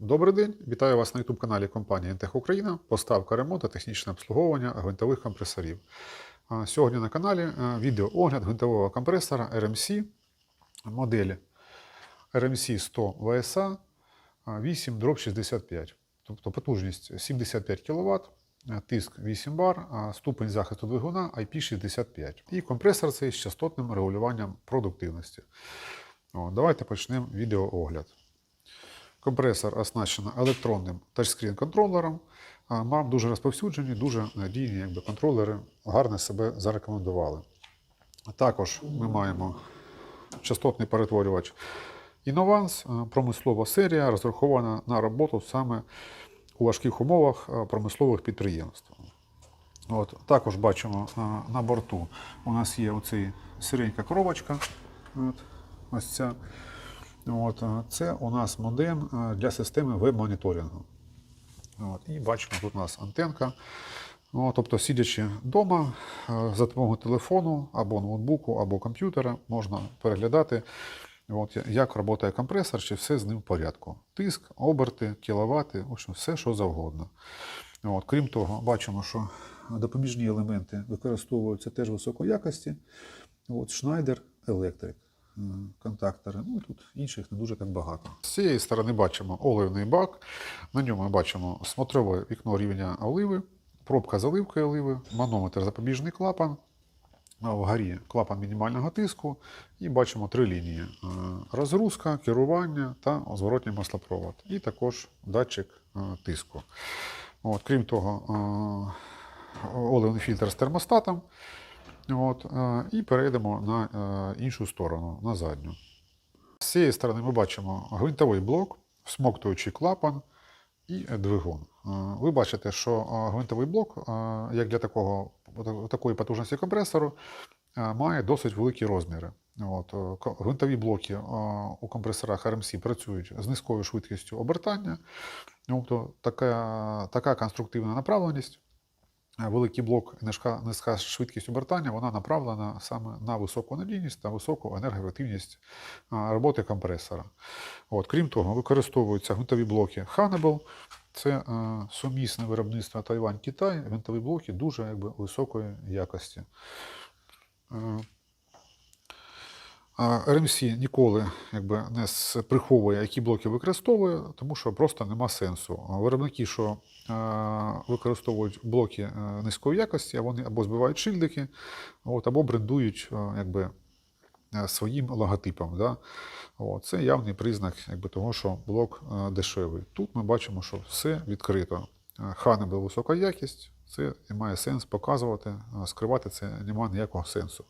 Добрий день, вітаю вас на youtube каналі компанії Інтех Україна. Поставка ремонт та технічне обслуговування гвинтових компресорів. Сьогодні на каналі е, відеоогляд гвинтового компресора RMC моделі RMC 100 VSA 8 65. Тобто потужність 75 кВт, тиск 8 бар, ступень захисту двигуна IP65. І компресор цей з частотним регулюванням продуктивності. О, давайте почнемо відеоогляд. Компресор оснащено електронним тачскрін контролером. А, Мав дуже розповсюджені, дуже надійні якби, контролери, гарно себе зарекомендували. Також ми маємо частотний перетворювач Innovance, промислова серія, розрахована на роботу саме у важких умовах промислових підприємств. От, також бачимо на борту у нас є оцей сиренька коробочка. От, ось ця. От, це у нас модем для системи веб-моніторингу. От, і бачимо, тут у нас антенка. Ну, тобто, сидячи вдома, е, за допомогою телефону або ноутбуку, або комп'ютера, можна переглядати, от, як працює компресор, чи все з ним в порядку. Тиск, оберти, кіловати, в общем, все, що завгодно. От, крім того, бачимо, що допоміжні елементи використовуються теж високої якості. От, Schneider Electric. е, Контактори, ну тут інших не дуже так багато. З цієї сторони бачимо оливний бак. На ньому ми бачимо смотрове вікно рівня оливи, пробка заливки оливи, манометр запобіжний клапан, вгорі клапан мінімального тиску, і бачимо три лінії: Е, розгрузка, керування та зворотній маслопровод, і також датчик е, тиску. От, крім того, е, оливний фільтр з термостатом. От, і перейдемо на іншу сторону, на задню. З цієї сторони ми бачимо гвинтовий блок, всмоктуючий клапан і двигун. Ви бачите, що гвинтовий блок, як для такого, такої потужності компресору, е, має досить великі розміри. От, е, гвинтові блоки е, у компресорах RMC працюють з низькою швидкістю обертання. Тобто така, така конструктивна направленість великий блок низька, низька швидкість обертання, вона направлена саме на високу надійність та високу енергоефективність роботи компресора. От, крім того, використовуються гвинтові блоки Hannibal. Це е, сумісне виробництво Тайвань-Китай. Гвинтові блоки дуже якби, високої якості. Е, RMC ніколи якби, не приховує, які блоки використовує, тому що просто нема сенсу. Виробники, що е, використовують блоки низької якості, вони або збивають шильдики, от, або брендують якби, своїм логотипом. Да? От, це явний признак якби, того, що блок е, дешевий. Тут ми бачимо, що все відкрито. Е, Hannibal висока якість, це не має сенс показувати, скривати це немає ніякого сенсу.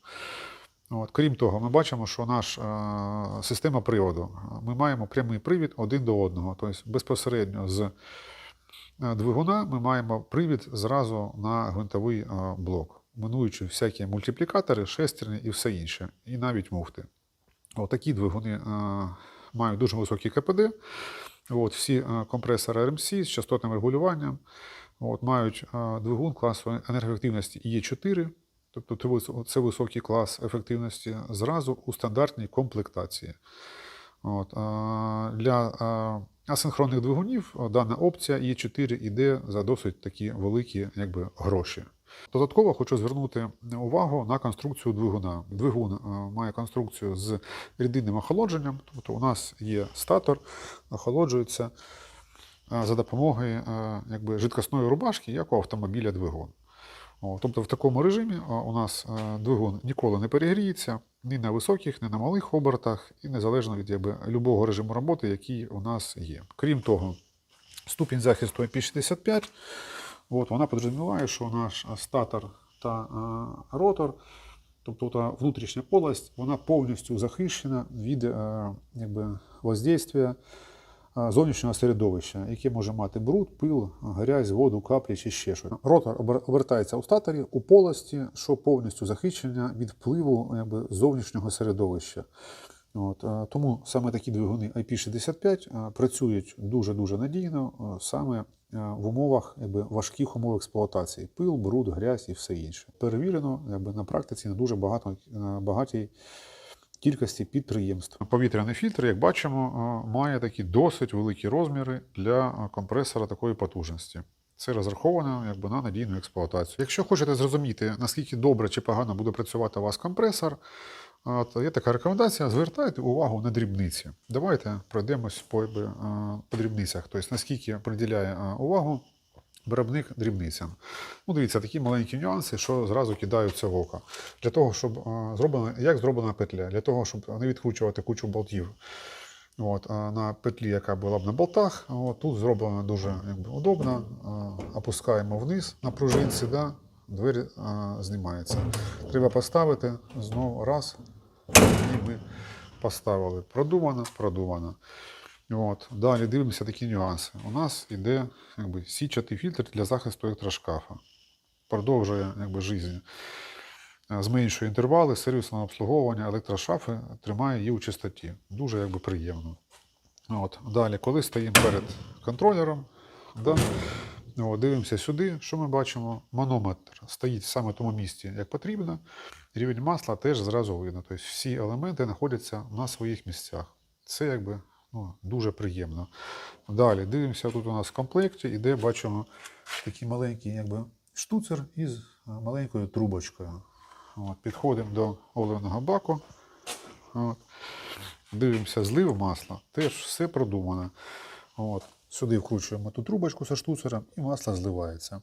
От, крім того, ми бачимо, що наша е, система приводу. Ми маємо прямий привід один до одного. Тобто безпосередньо з е, двигуна ми маємо привід зразу на гвинтовий е, блок, минуючи всякі мультиплікатори, шестерні і все інше, і навіть муфти. От такі двигуни е, мають дуже високий КПД. От, всі е, компресори RMC з частотним регулюванням от, мають е, двигун класу енергоефективності Е4, тобто це високий клас ефективності зразу у стандартній комплектації. От, для асинхронних двигунів дана опція Е4 йде за досить такі великі якби, гроші. Додатково хочу звернути увагу на конструкцію двигуна. Двигун має конструкцію з рідинним охолодженням, тобто у нас є статор, охолоджується за допомогою якби, жидкосної рубашки, як у автомобіля двигун. Тобто в такому режимі у нас е, двигун ніколи не перегріється ні на високих, ні на малих обертах, і незалежно від якби, любого режиму роботи, який у нас є. Крім того, ступінь захисту IP65, от, вона підрозуміває, що наш е, статор та е, ротор, тобто внутрішня полость, вона повністю захищена від е, якби, воздействия зовнішнього середовища, яке може мати бруд, пил, грязь, воду, каплі чи ще щось. Ротор обер- обертається у статорі у полості, що повністю захищена від впливу якби, зовнішнього середовища. От, е, тому саме такі двигуни IP65 е, працюють дуже-дуже надійно е, саме в умовах якби, важких умов експлуатації: пил, бруд, грязь і все інше. Перевірено якби, на практиці на дуже багато, на багатій кількості підприємств. Повітряний фільтр, як бачимо, має такі досить великі розміри для компресора такої потужності. Це розраховано якби, на надійну експлуатацію. Якщо хочете зрозуміти, наскільки добре чи погано буде працювати у вас компресор, то є така рекомендація: звертайте увагу на дрібниці. Давайте пройдемось по, е, по дрібницях, тобто наскільки приділяє е, увагу виробник дрібницям. Ну, дивіться, такі маленькі нюанси, що зразу кидаються в око. Для того, щоб е, зроблена, як зроблена петля, для того, щоб не відкручувати кучу болтів. От, на петлі, яка була б на болтах, от, тут зроблено дуже якби, удобно. Опускаємо вниз на пружинці, да, двері а, знімаються. Треба поставити знову раз, і ми поставили. Продумано, продумано. От. Далі дивимося такі нюанси. У нас йде якби, січатий фільтр для захисту електрошкафа. Продовжує якби, життя. Е, Зменшує інтервали сервісного обслуговування електрошафи, тримає її у чистоті. Дуже якби, приємно. От. Далі, коли стоїмо перед контролером, да, от, дивимося сюди, що ми бачимо? Манометр стоїть саме в тому місці, як потрібно. Рівень масла теж зразу видно. Тобто всі елементи знаходяться на своїх місцях. Це якби ну, дуже приємно. Далі дивимося, тут у нас в комплекті іде, бачимо такий маленький якби, штуцер із е, маленькою трубочкою. От, підходимо до оливного баку. От. Дивимося злив масла. Теж все продумано. От. Сюди вкручуємо ту трубочку зі штуцером і масло зливається.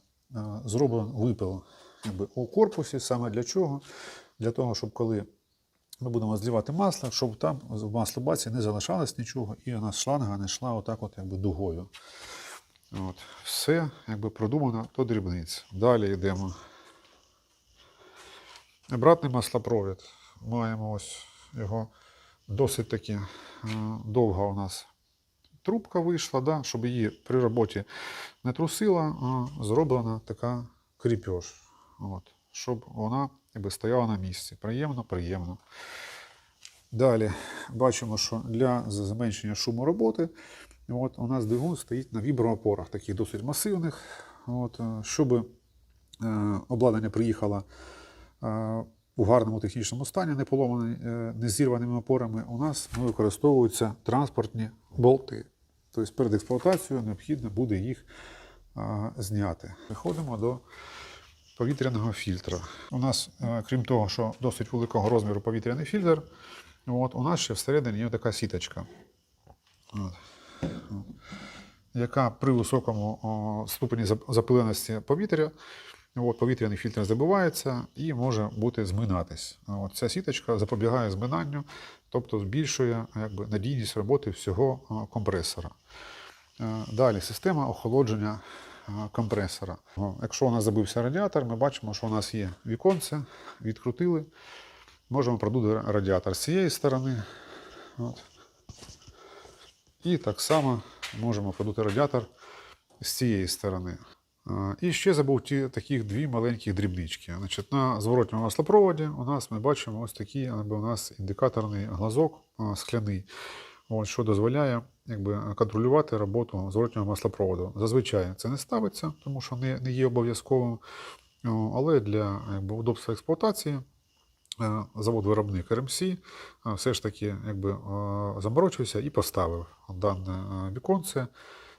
Зроблений випил якби, у корпусі. Саме для чого? Для того, щоб коли ми будемо зливати масло, щоб там в маслобаці не залишалось нічого, і у нас шланга не йшла отак от, якби, дугою. От. Все якби, продумано до дрібниць. Далі йдемо. Обратний маслопровід. Маємо ось його досить таки е, довга у нас трубка вийшла, да, щоб її при роботі не трусила, а зроблена така кріпеж. От, щоб вона якби, стояла на місці. Приємно, приємно. Далі бачимо, що для зменшення шуму роботи от, у нас двигун стоїть на віброопорах, таких досить масивних. От, е, щоб е, обладнання приїхало е, у гарному технічному стані, не поломані, е, не зірваними опорами, у нас ну, використовуються транспортні болти. Тобто перед експлуатацією необхідно буде їх е, зняти. Переходимо до повітряного фільтра. У нас, е, крім того, що досить великого розміру повітряний фільтр, от, у нас ще всередині є така сіточка. От. Яка при високому о, ступені запиленості повітря, от, повітряний фільтр забивається і може бути зминатись. От, ця сіточка запобігає зминанню, тобто збільшує якби, надійність роботи всього компресора. Е, Далі система охолодження компресора. Якщо у нас забився радіатор, ми бачимо, що у нас є віконце, відкрутили. Можемо продути радіатор з цієї сторони. От. І так само можемо продути радіатор з цієї сторони. І ще забув ті таких дві маленькі дрібнички. Значить, на зворотньому маслопроводі у нас ми бачимо ось такий якби, у нас індикаторний глазок скляний, от, що дозволяє якби, контролювати роботу зворотнього маслопроводу. Зазвичай це не ставиться, тому що не, не є обов'язковим. Але для якби, удобства експлуатації е, завод-виробник RMC е, все ж таки якби, заморочився і поставив дане е, віконце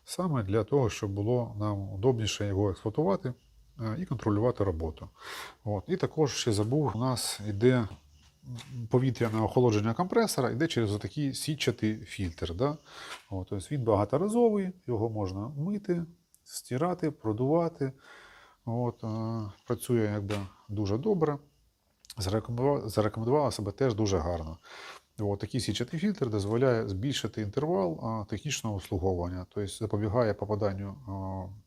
саме для того, щоб було нам удобніше його експлуатувати е, і контролювати роботу. От. І також ще забув, у нас йде повітряне охолодження компресора, йде через такий сітчатий фільтр. Да? От, тобто він багаторазовий, його можна мити, стирати, продувати. От, е, працює якби дуже добре. Зарекомендувала себе теж дуже гарно. Такий січатий фільтр дозволяє збільшити інтервал технічного обслуговування, тобто запобігає попаданню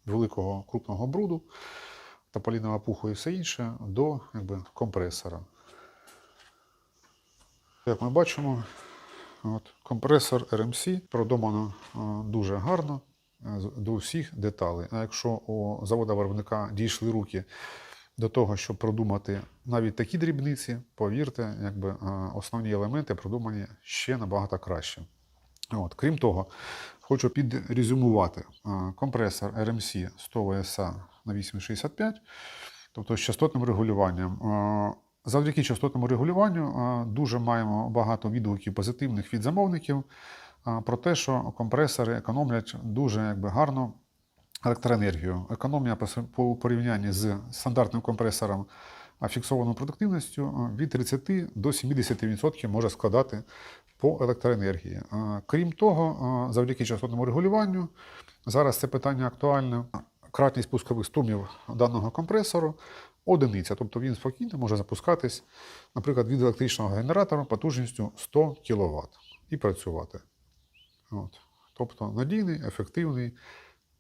великого крупного бруду, тополіного пуху і все інше до якби, компресора. Як ми бачимо, от, компресор RMC продумано дуже гарно до всіх деталей. А якщо у завода виробника дійшли руки до того, щоб продумати навіть такі дрібниці, повірте, якби основні елементи продумані ще набагато краще. От, крім того, хочу підрезюмувати компресор RMC 100 VSA на 865, тобто з частотним регулюванням. Завдяки частотному регулюванню дуже маємо багато відгуків позитивних від замовників про те, що компресори економлять дуже якби, гарно електроенергію. Економія по порівнянні з стандартним компресором фіксованою продуктивністю від 30 до 70% може складати по електроенергії. Крім того, завдяки частотному регулюванню зараз це питання актуальне. Кратність пускових струмів даного компресору одиниця, тобто він спокійно може запускатись, наприклад, від електричного генератора потужністю 100 кВт і працювати. От. Тобто надійний, ефективний,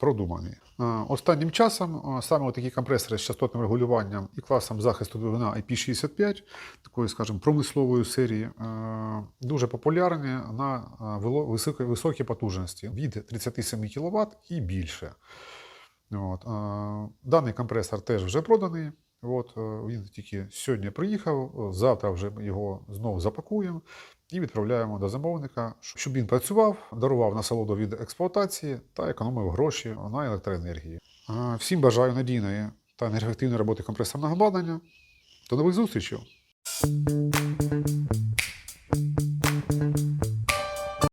продуманий. Е, Останнім часом е, саме такі компресори з частотним регулюванням і класом захисту двигуна IP65, такої, скажімо, промислової серії, е, дуже популярні на е, вело- високі, високі потужності від 37 кВт і більше. От. Даний компресор теж вже проданий. От, е, він тільки сьогодні приїхав, е, завтра вже його знову запакуємо і відправляємо до замовника, щоб він працював, дарував насолоду від експлуатації та економив гроші на електроенергії. Всім бажаю надійної та енергоефективної роботи компресорного обладнання. До нових зустрічей!